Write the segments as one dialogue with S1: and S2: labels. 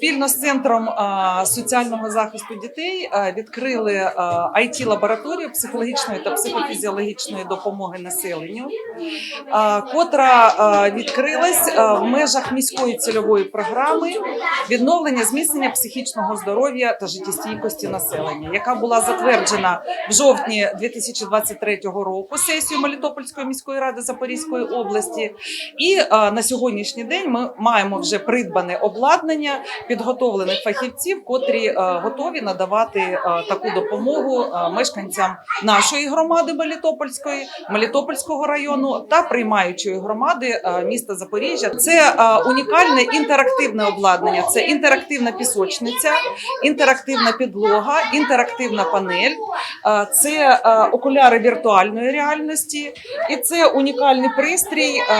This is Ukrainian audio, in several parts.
S1: Спільно з центром соціального захисту дітей відкрили it лабораторію психологічної та психофізіологічної допомоги населенню, котра відкрилась в межах міської цільової програми відновлення зміцнення психічного здоров'я та життєстійкості населення, яка була затверджена в жовтні 2023 року сесією Мелітопольської міської ради Запорізької області. І на сьогоднішній день ми маємо вже придбане обладнання підготовлених фахівців, котрі готові надавати таку допомогу мешканцям нашої громади Мелітопольської, Мелітопольського району та приймаючої громади міста Запоріжжя. Це унікальне інтерактивне обладнання. Це інтерактивна пісочниця, інтерактивна підлога, інтерактивна панель. Це окуляри віртуальної реальності, і це унікальний пристрій е,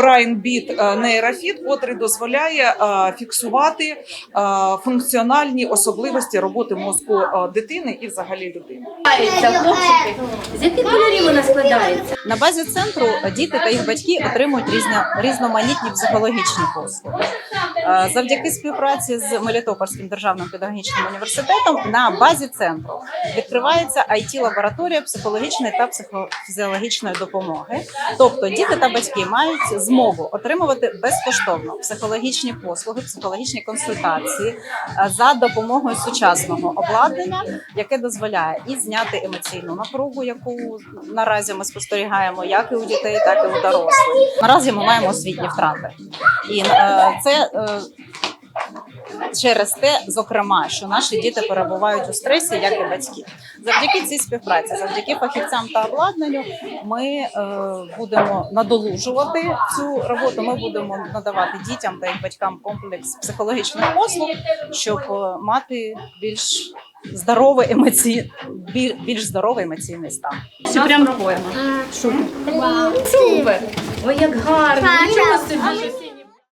S1: Brain Beat е, Neurofit, котрий дозволяє е, фіксувати е, функціональні особливості роботи мозку е, дитини і взагалі людини.
S2: хлопчики? Складається?
S3: На базі центру діти та їх батьки отримують різні, різноманітні психологічні послуги. Е, Завдяки співпраці з Мелітопольським державним педагогічним університетом на базі центру відкривається it лабораторія психологічної та психофізіологічної допомоги. Тобто діти та батьки мають змогу отримувати безкоштовно психологічні послуги, психологічні консультації е, за допомогою сучасного обладнання, яке дозволяє і зняти емоційну напругу, яку наразі ми спостерігаємо як і у дітей, так і у дорослих. Наразі ми маємо освітні втрати, і е, це. Е, Через те, зокрема, що наші діти перебувають у стресі, як і батьки. Завдяки цій співпраці, завдяки фахівцям та обладнанню, ми е, будемо надолужувати цю роботу. Ми будемо надавати дітям та їх батькам комплекс психологічних послуг, щоб е, мати більш здоровий емоцій, більш здоровий емоційний стан.
S2: Чи прям поема? Супер! Ой, як гарно! Нічого собі!